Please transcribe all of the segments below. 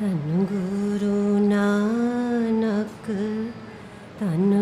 नानक धनु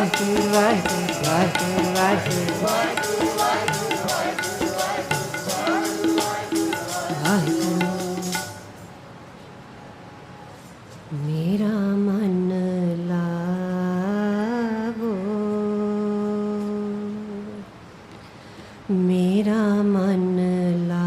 वाहेगुरु वाहेगुरु वाहेगुरु वाहेगुरु वाहेगुरु मेरा मन लावो मेरा मन ला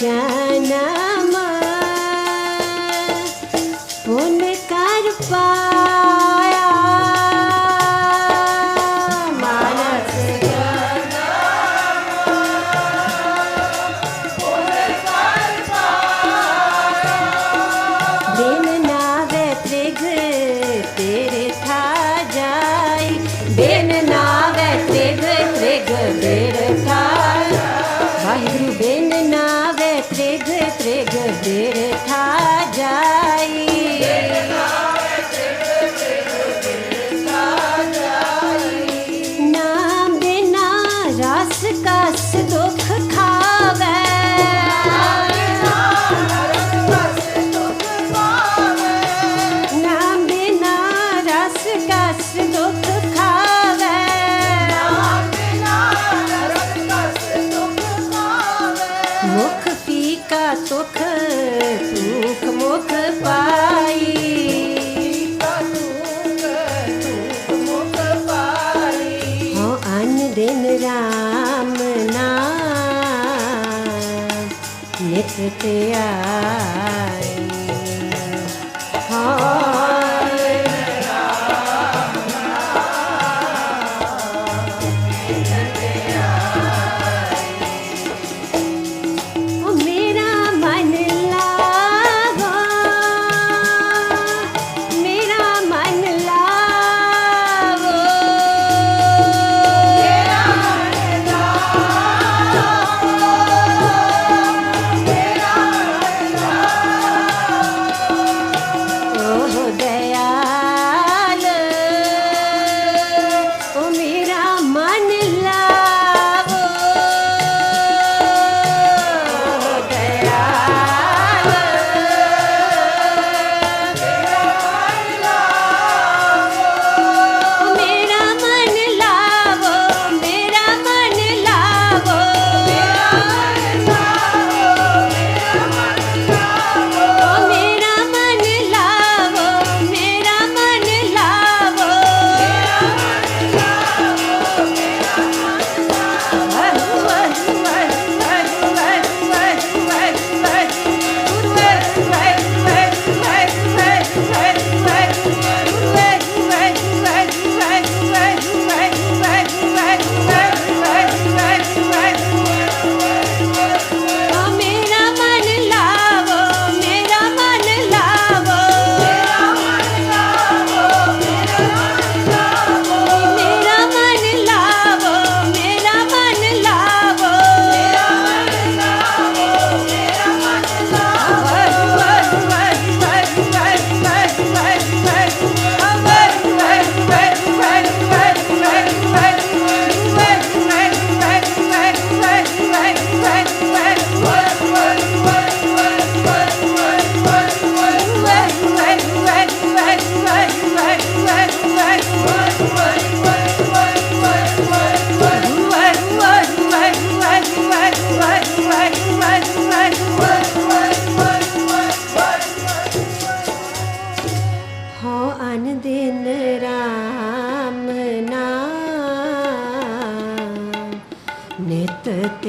জানা মা का hesitate.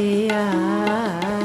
yeah.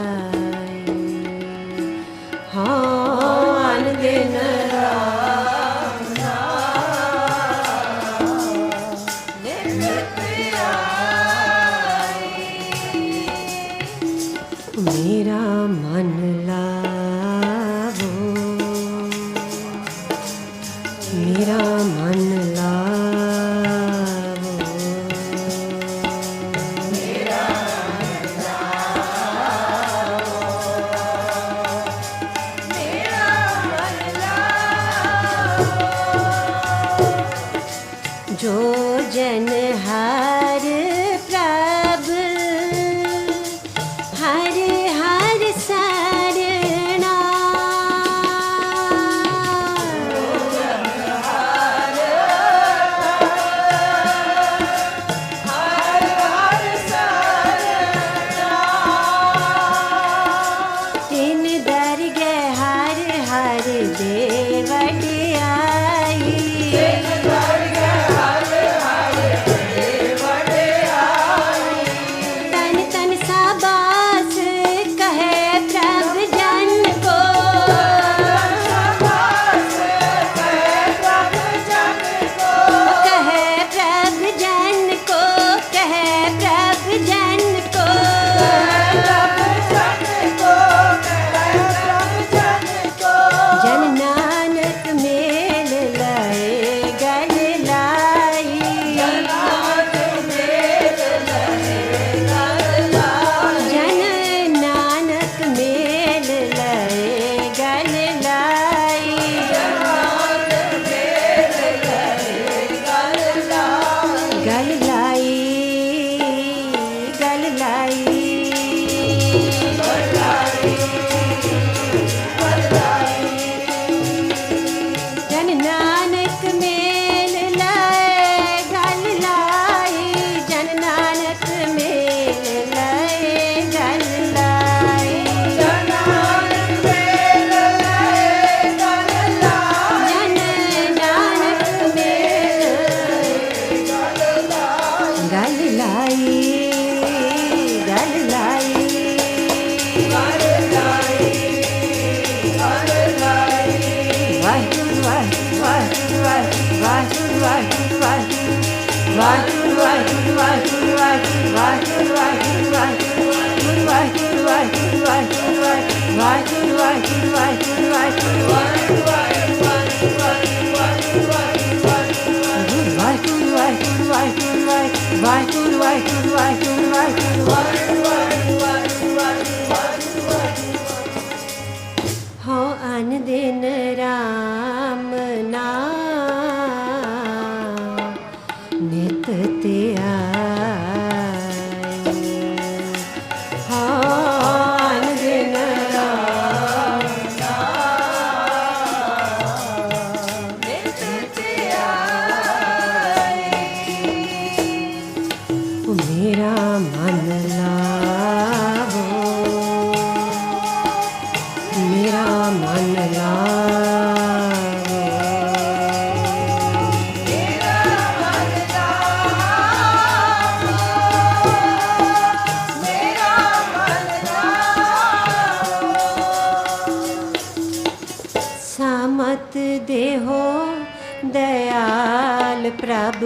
दयाल प्रभ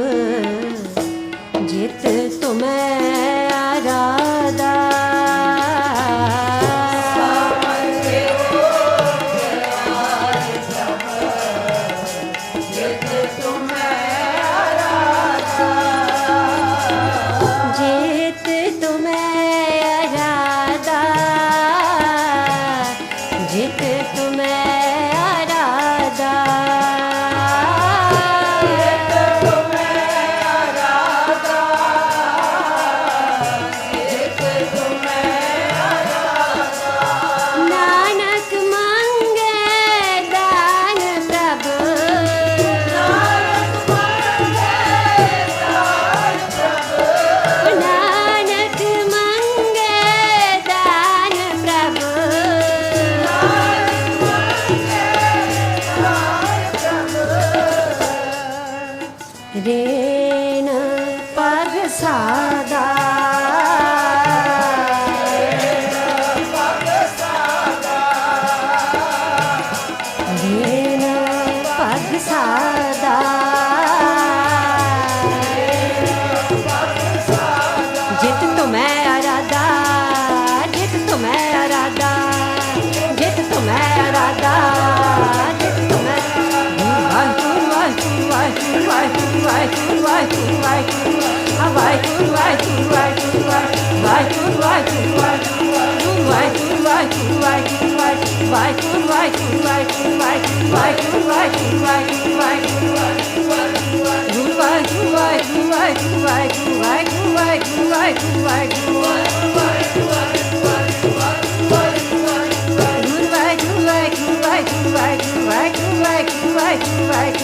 जित तुम्हें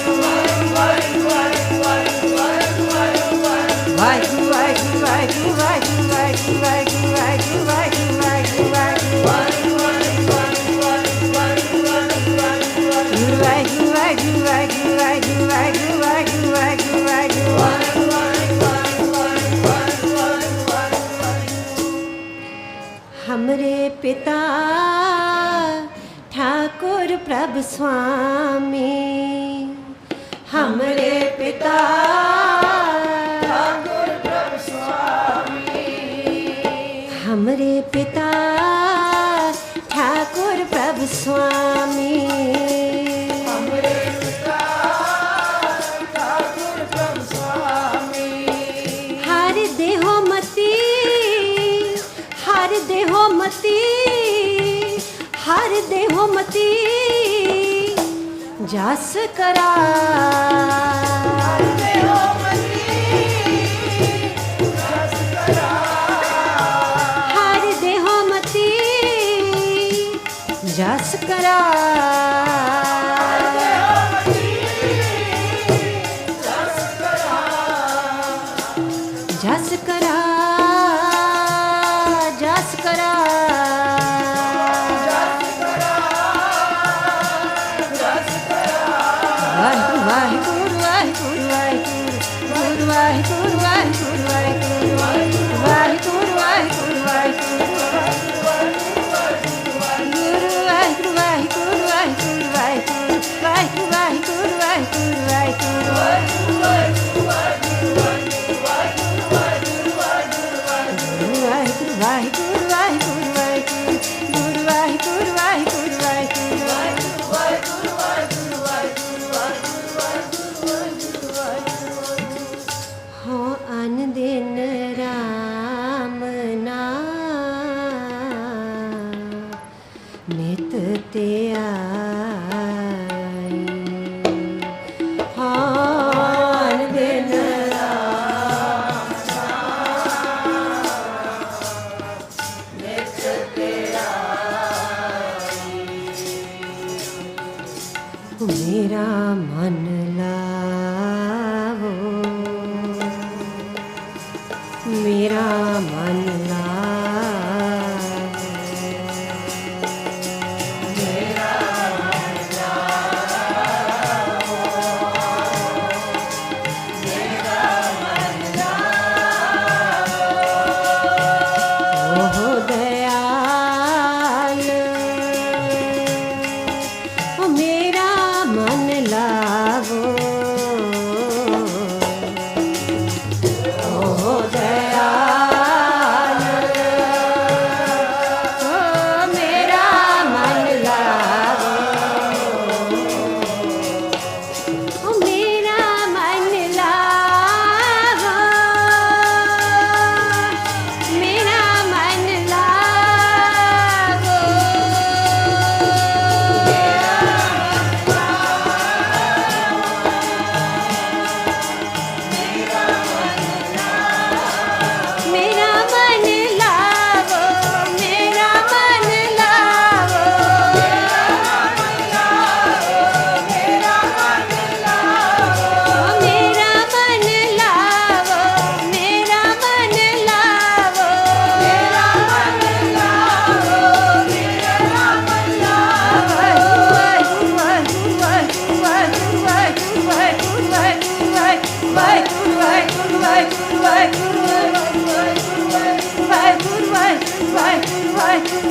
like सब स्वामी हमरे पिता हमरे पिता ठाकुर प्रभु स्वामी हमरे पिता ठाकुर प्रभु स्वामी हर देहो मती हर देहो मती हर देहो मती ਜਸ ਕਰਾ ਹਰ ਦੇਹ ਮਤੀ ਜਸ ਕਰਾ ਹਰ ਦੇਹ ਮਤੀ ਜਸ ਕਰਾ ਮੇਰਾ ਮਨ ਲਾਵੋ ਮੇਰਾ